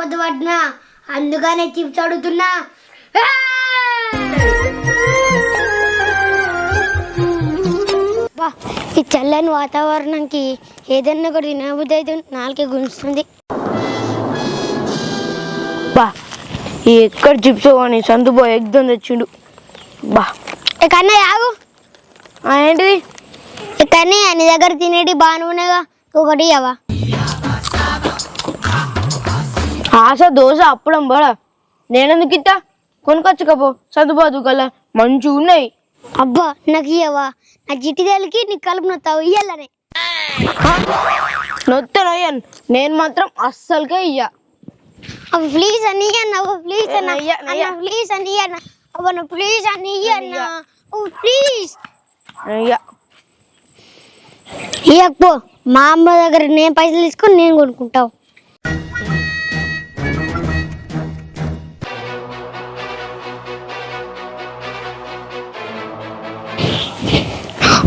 పొద్దు పట్టినా అందుకనే చిప్స్ అడుగుతున్నా. బా, ఈ చల్లని వాతావరణంకి ఏదన్నా ఒకటి తినబుద్ధి అయితే నాలుగే గుంజుతుంది. బా ఈ ఎక్కడ చిప్స్ కానీ సందుబో ఎగ్దం తెచ్చిండు. బా కన్నా ఆగు. ఆ, ఏంటిది? కానీ నీ దగ్గర తినేటి బాగానే ఉన్నాయిగా ఒకటి అవా ఆశ దోశ అప్పడం బడా. నేనెందుకు ఇత్తా కొనుకొచ్చుకపో. చదువుబాదు కల్లా. మంచిగా ఉన్నాయి అబ్బా నాకు ఇయ్యవా? నా జిట్టి తేలికి నీ కలుపు నొత్తావు ఇయ్యాలనే. నొత్తనయ్యన్. నేను మాత్రం అస్సలకే ఇయ్య. అవ్వ ప్లీజ్ అని ప్లీజ్ అన్న. అన్న ప్లీజ్ అని అవ్వ ప్లీజ్ అని ఇయ్యన్న. ఓ ప్లీజ్. ఇయ్య ఇయ్యకపో. మా అమ్మ దగ్గర నేను పైసలు తీసుకొని నేను కొనుక్కుంటావు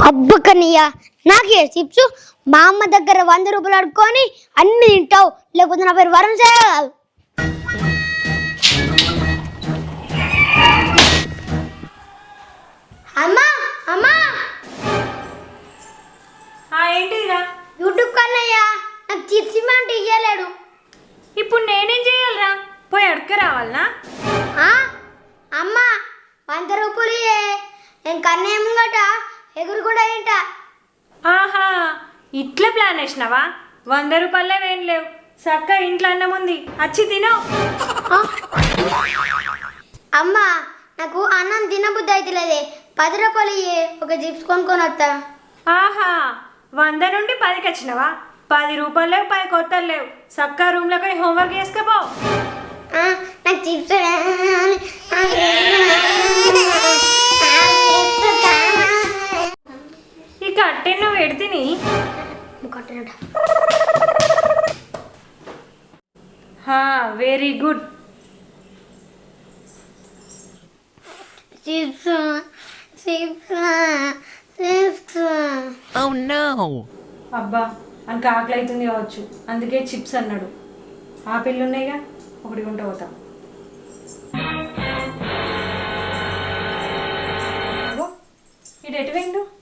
అబ్బ కన్నయ్య నాకే చిప్స్? మా అమ్మ దగ్గర వంద రూపాయలు అడుక్కొని అన్ని తింటావు. లేకపోతే నా పేరు వరం చేయగలదు వంద రూపాయలే ఏం లేవు చక్క ఇంట్లో అన్నం ఉంది వచ్చి తినో అమ్మా నాకు అన్నం తినబుద్ధి అవుతలేదే పది రూపాయలు ఇయ్యే ఒక చిప్స్ కొనుక్కొని వస్తా ఆహా వంద నుండి పదికి వచ్చినావా పది రూపాయలు లేవు పది కొత్తలు లేవు చక్క రూమ్లో పోయి హోంవర్క్ చేసుకోపో నాకు చిప్స్ ఈ కట్టె నువ్వు ఎడితిని హా very good chips chips chips అబ్బా అని ఆకలి అవుతుంది కావచ్చు. అందుకే చిప్స్ అన్నాడు. ఆ పిల్లు ఉన్నాయిగా ఒకటి కొంట పోతా. ఇటు ఎటు వెండు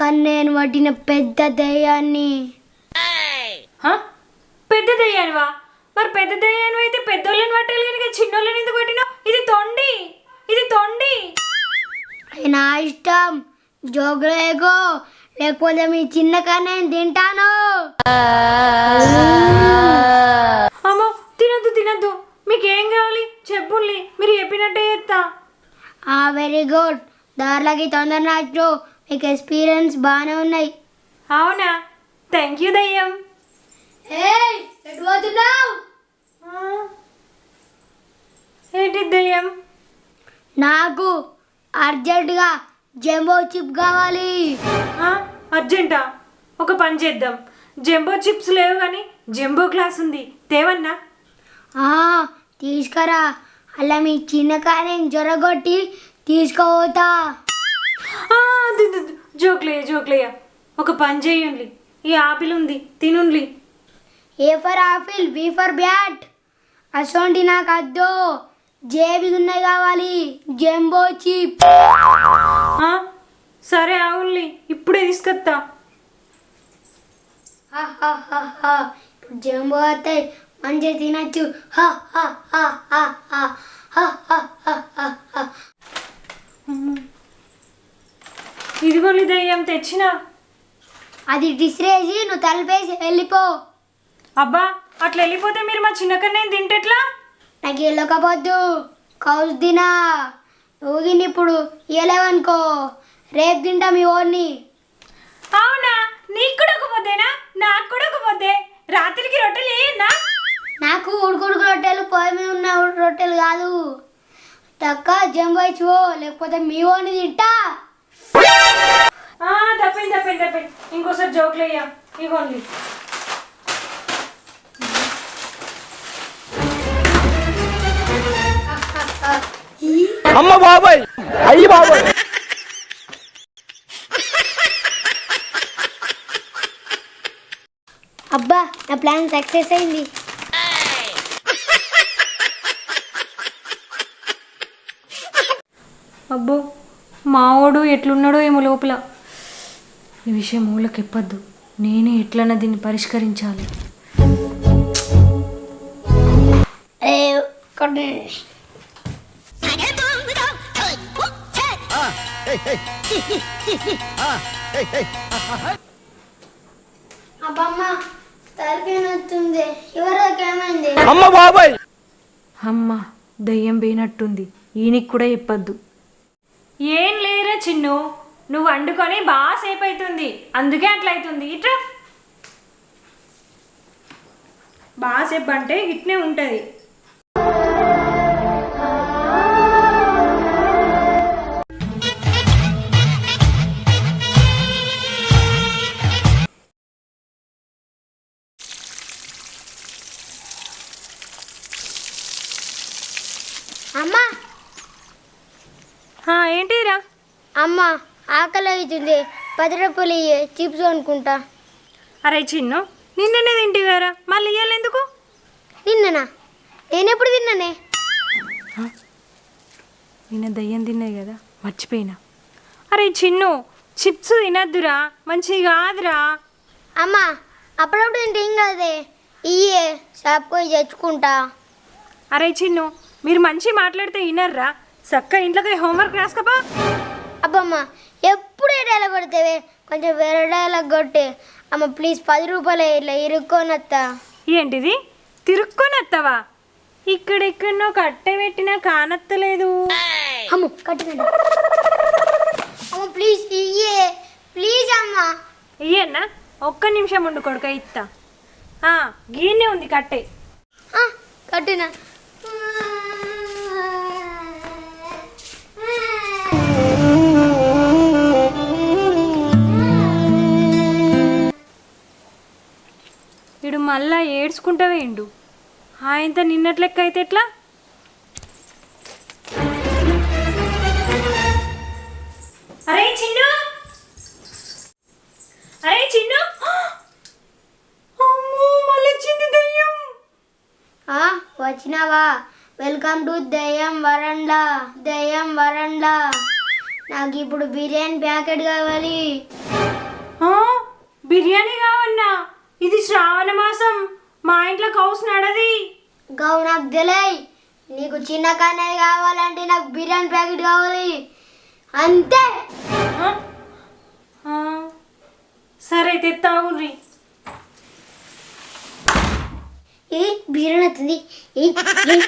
కన్నేను పట్టిన పెద్ద దయ్యాన్ని? పెద్ద దయ్యానివా? మరి పెద్ద దయ్యాను అయితే పెద్దోళ్ళని పట్టాలి కనుక చిన్నోళ్ళని ఎందుకు పట్టినావు? ఇది తొండి! ఇది తొండి! నా ఇష్టం. జోగులేగో లేకపోతే మీ చిన్న కన్నేను తింటాను. అమ్మో తినద్దు తినద్దు. మీకు ఏం కావాలి? చెప్పుల్ని. మీరు చెప్పినట్టే చేస్తా. వెరీ గుడ్ దారిలోకి తొందర నాచు మీకు ఎక్స్పీరియన్స్ బాగానే ఉన్నాయి. అవునా? థ్యాంక్ యూ దయ్యం. ఏంటి దయ్యం? నాకు అర్జెంటుగా జంబో చిప్ కావాలి? అర్జెంటా? ఒక పని చేద్దాం. జంబో చిప్స్ లేవు కానీ జంబో గ్లాస్ ఉంది. తేవన్నా? తీసుకురా. అలా మీ చిన్న కానీ జొరగొట్టి తీసుకుపోతా. దు. జోక్లేయ జోక్లేయ ఒక పని చేయండి. ఈ ఆపిల్ ఉంది తినుండ్లి. A for apple B for bat. అసోంటి నాకు అద్దు. జేబి ఉన్నాయి కావాలి జంబో చిప్? సరే అవునులే ఇప్పుడే తీసుకొస్తా హా, హా, హా, హా. ఇప్పుడు జంబో వస్తాయి. మంచిగా తినచ్చు. హా, ఇదిగోండి దయ్యం తెచ్చినా. అది డిస్రేసి నువ్వు తలపేసి వెళ్ళిపో. అబ్బా అట్లా వెళ్ళిపోతే మీరు మా చిన్నకన్నా తింటెట్లా? నాకు వెళ్ళకపోద్దు. కౌస్ తినా ఊగింది ఇప్పుడు ఇవ్వలేవనుకో రేపు తింటా మీ ఓడిని. అవునా? నీకు కూడా ఒక పొద్దేనా? నాకు కూడా ఒక పొద్దే. రాత్రికి రొట్టెలు ఏయన్నా? నాకు ఉడుకుడుకు రొట్టెలు పొయ్యి మీద ఉన్న రొట్టెలు కాదు. తక్క జంబో ఇచ్చిపో లేకపోతే మీ ఓడిని తింటా. తప్పింది తప్పింది తప్పింది. ఇంకోసారి జోకులు అయ్యా ఇగోండి. అమ్మ బాబాయ్! అయ్యి బాబాయ్! అబ్బా నా ప్లాన్ సక్సెస్ అయింది. అబ్బో మావోడు ఎట్లున్నాడో ఏమో లోపల. ఈ విషయం ఊళ్ళకి ఎప్పద్దు. నేనే ఎట్లన్నా దీన్ని పరిష్కరించాలి. అమ్మ బాబాయ్! అమ్మ దయ్యం పోయినట్టుంది ఈయనకి కూడా చెప్పద్దు ఏం లేరా చిన్ను? నువ్వు వండుకొని బాగా సేపు అవుతుంది అందుకే అట్లా అవుతుంది ఇట్రా బాగా సేపు అంటే ఇట్నే ఉంటుంది. ఆకలి అవుతుంది పది రూపాయలు ఇయ్యి, చిప్స్ అనుకుంటా అరే చిన్ను నిన్ననే తింటివారా మళ్ళీ ఇయ్యాలి ఎందుకు? తిన్ననా? నేనెప్పుడు తిన్నానే? నిన్న దయ్యం తిన్నాయి కదా మర్చిపోయినా. అరే చిన్ను చిప్స్ తినద్దురా మంచిది కాదురా. అమ్మ అప్పుడప్పుడు తింటే ఏం కాదే? ఇయ్యే షాప్కి పోయి తెచ్చుకుంటా. అరే చిన్ను మీరు మంచి మాట్లాడితే వినర్రా. చక్క ఇంట్లోకి హోంవర్క్ రాసుకోపా. అబ్బమ్మ ఎప్పుడు డైలాగ్ కొడితేవే? కొంచెం వేరే డైలాగ్ కొట్టి. అమ్మ ప్లీజ్ పది రూపాయలు ఇట్లా ఇరుక్కోనత్తా. ఏంటిది? తిరుక్కొని వస్తావా ఇక్కడెక్కడనో కట్టె పెట్టినా కానత్తలేదు. అమ్మ కట్టినండి అమ్మ ప్లీజ్ ఇయ్యే. ప్లీజ్ అమ్మ. ఇయ్యన్నా ఒక్క నిమిషం ఉండు కొడుక ఇత్తా. ఆ, గీనే ఉంది కట్టే. ఆ, కట్టిన? మళ్ళా ఏడ్చుకుంటా వేయండు ఆయనతో నిన్నట్లెక్క అయితే ఎట్లా? అరే చిన్ను! అరే చిన్ను! వచ్చినావా? వెల్కమ్ టు దయ్యం వరండా దయ్యం వరండా. నాకు ఇప్పుడు బిర్యానీ ప్యాకెట్ కావాలి. బిర్యానీ కావన్నా? ఇది శ్రావణ మాసం మా ఇంట్లో కౌస్ నడది గౌ నాకు తెలియ్ నీకు చిన్న కన్నయ్య కావాలంటే నాకు బిర్యానీ ప్యాకెట్ కావాలి అంతే సరే తెత్తావుర్రి ఇది బిర్యానీ అవుతుంది ఈ, ఈ,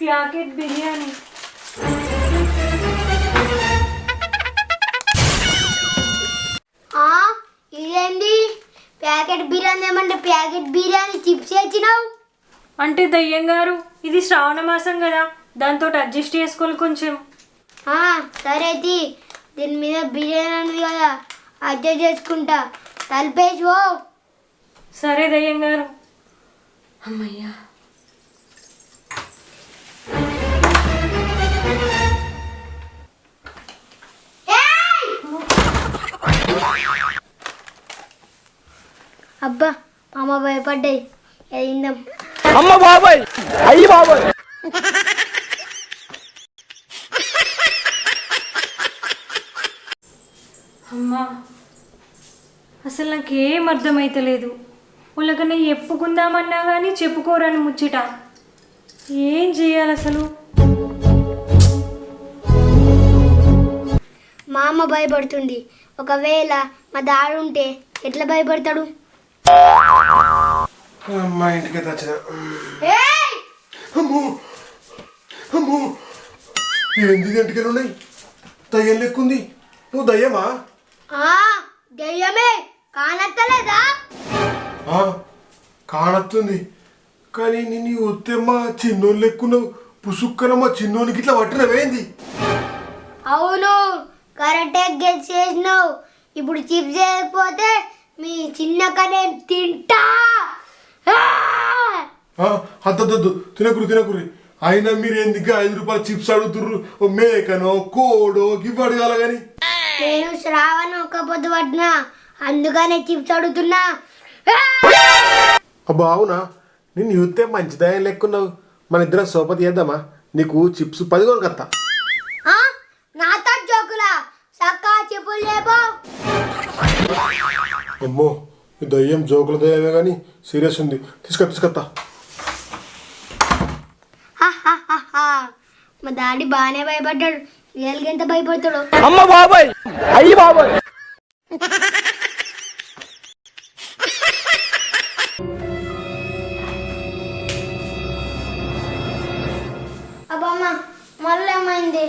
ప్యాకెట్ బిర్యానీ ఇదేంది? ప్యాకెట్ బిర్యానీ ఏమంటే ప్యాకెట్ బిర్యానీ చిప్స్ ఇచ్చినావు అంటే దయ్యం గారు ఇది శ్రావణ మాసం కదా దాంతో అడ్జస్ట్ చేసుకోవాలి కొంచెం. సరే తీ. దీని మీద బిర్యానీ అన్నది కదా అడ్జస్ట్ చేసుకుంటా. తలపేసి ఓ సరే దయ్యం గారు. అమ్మయ్యా. అబ్బా మామ భయపడ్డాయి. అయిందాం అమ్మ బాబాయ్! అయ్యి బాబాయ్! అమ్మా అసలు నాకేం అర్థమైతలేదు. వాళ్ళకన్నా చెప్పుకుందామన్నా కానీ చెప్పుకోరని ముచ్చట. ఏం చేయాలి అసలు మా అమ్మ భయపడుతుంది. ఒకవేళ మా దాడు ఉంటే ఎట్లా భయపడతాడు? అమ్మా ఇంటికి వచ్చిన ఏయ్! అమ్మో! అమ్మో! ఏంది ఉన్నాయి దయ్యం లెక్కుంది. నువ్వు దయ్యమా? ఆ, దెయ్యమే. కానత్తలేదా? ఆ, కానత్తుంది. కానీ నిన్ను ఒత్తెమ్మ చిన్నోళ్ళు లెక్కున్నావు. పుసుక్కనమ్మ చిన్నోనికి ఇట్లా పట్టినవేంది? అవును. కరెక్టే గెట్ చేసినావు. ఇప్పుడు చిప్స్ చేయకపోతే మీ చిన్నక్క నేను తింటా! అద్దద్దు తినకురు తినకురి అయినా మీరు ఎందుకు ఐదు రూపాయల చిప్స్ అడుగుతుర్రు? ఓ మేకనో కోడో గివ్ అడగాల కానీ. నేను శ్రావణ ఒక్క పొద్దు పట్టినా అందుకనే చిప్స్ అడుగుతున్నా! అబ్బా అవునా? నిన్ను చూస్తే మంచిదాయం లెక్కున్నావు మన ఇద్దరం సోపతి చేద్దామా? నీకు చిప్స్ పది కొనుకత్తా ఆ? నాతో చెప్పులు లేపో అమ్మో ఈ దయ్యం జోకుల దయ్యమే కానీ సీరియస్ ఉంది. తీసుకొ తీసుకొత్తా. మా డాడీ బాగానే భయపడ్డాడు. రియల్గా ఎంత భయపడతాడు. అమ్మ బాబాయ్! అయ్యి బాబాయ్! అబ్బమ్మ మళ్ళీ ఏమైంది?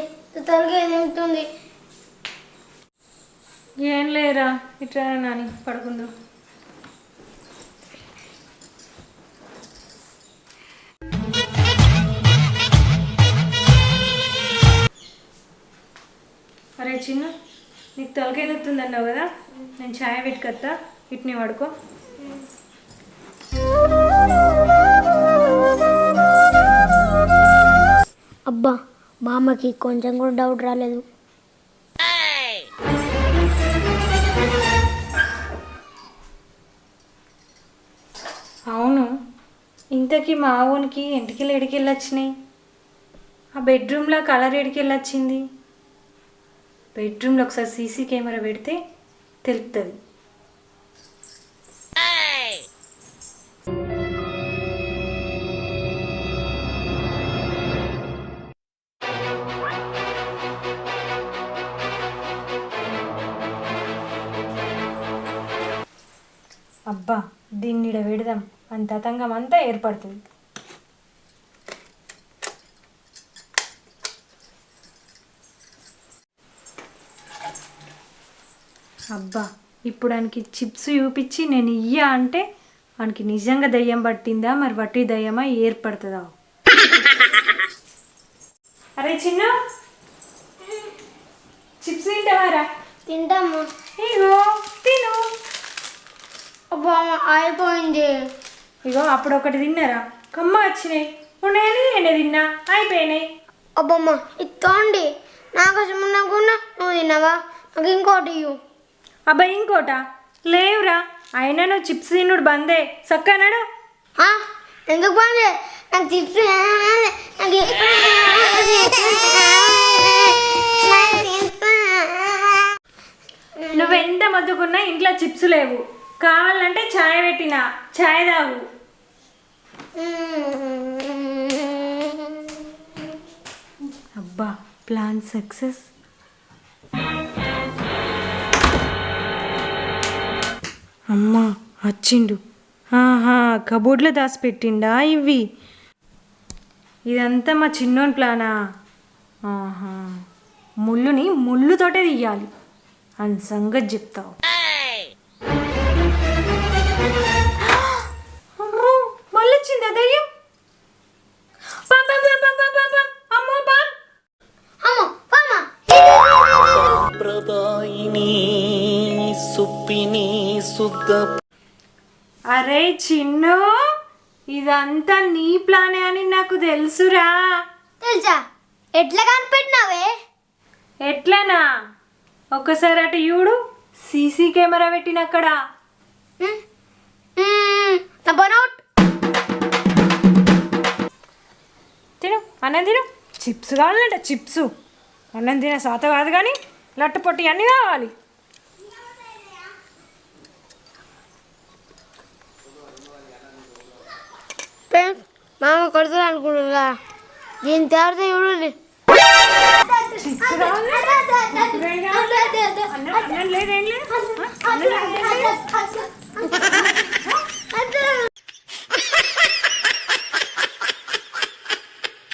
త్వరగా ఏమిటుంది ఏం లేరా ఇట్లా నాని పడుకుందు. అరే చిన్న నీకు తలకాయ నొత్తుంది అన్నావు కదా? నేను ఛాయ్ పెట్టుకొస్తా ఇట్ని పడుకో. అబ్బా అమ్మకి కొంచెం కూడా డౌట్ రాలేదు. ఇంతకీ మా ఊనికి ఎంటికెళ్ళి ఎడికెళ్ళి వచ్చినాయి ఆ బెడ్రూమ్లో కలర్ ఎడికెళ్ళి వచ్చింది బెడ్రూమ్లో ఒకసారి సీసీ కెమెరా పెడితే తెలుస్తుంది అబ్బా దీన్ని పెడదాం. అంత తతంగం అంతా ఏర్పడుతుంది. అబ్బా ఇప్పుడు ఆయనకి చిప్స్ చూపించి నేను ఇయ్యా అంటే మనకి నిజంగా దయ్యం పట్టిందా? మరి వట్టి దయ్యమా? ఏర్పడుతుందా? అరే చిన్న! చిప్స్ తింటావారా? తింటాము ఇగో తిను. అబ్బా అయిపోయింది. ఇగో అప్పుడు ఒకటి తిన్నారా? కమ్మ వచ్చినాయి. ఉన్నాయని నేనే తిన్నా. అయిపోయినాయి. అబ్బమ్మ ఇత్తోండి నాకోసం ఉన్నాకున్నా నువ్వు తిన్నావా? నాకు ఇంకోటి అబ్బాయి ఇంకోట? లేవురా. అయినా నువ్వు చిప్స్ తిన్నుడు బందే. సక్కనాడు? ఆ? ఎందుకు బాగా నాకు చిప్స్ నాకు నువ్వెంత మొత్తుకున్నా ఇంట్లో చిప్స్ లేవు. కావాలంటే ఛాయ్ పెట్టినా. ఛాయ్ తాగు. అబ్బా ప్లాన్ సక్సెస్. అమ్మా వచ్చిండు ఆహా కబోర్డ్లో దాచిపెట్టిండా ఇవి ఇదంతా మా చిన్నోని ప్లానా? ఆహా ముళ్ళుని ముళ్ళుతోటే తీయాలి. అని సంగతి చెప్తావు. శుద్ధ అరే చిన్ను ఇదంతా నీ ప్లానే అని నాకు తెలుసురా. తెలుసా? ఎట్లా కనిపెట్టినావే? ఎట్లనా? ఒకసారి అటు చూడు సీసీ కెమెరా పెట్టినక్కడ. తిను అన్నం తిను. చిప్స్ కావాలంట చిప్స్. అన్నం తినే సాత కాదు కానీ లట్టు పొట్టి అన్నీ కావాలి. ఫ్రెండ్స్ మామ కొడుతుంది అనుకుంటున్నా దీని తేవరితే చూడండి లేదండి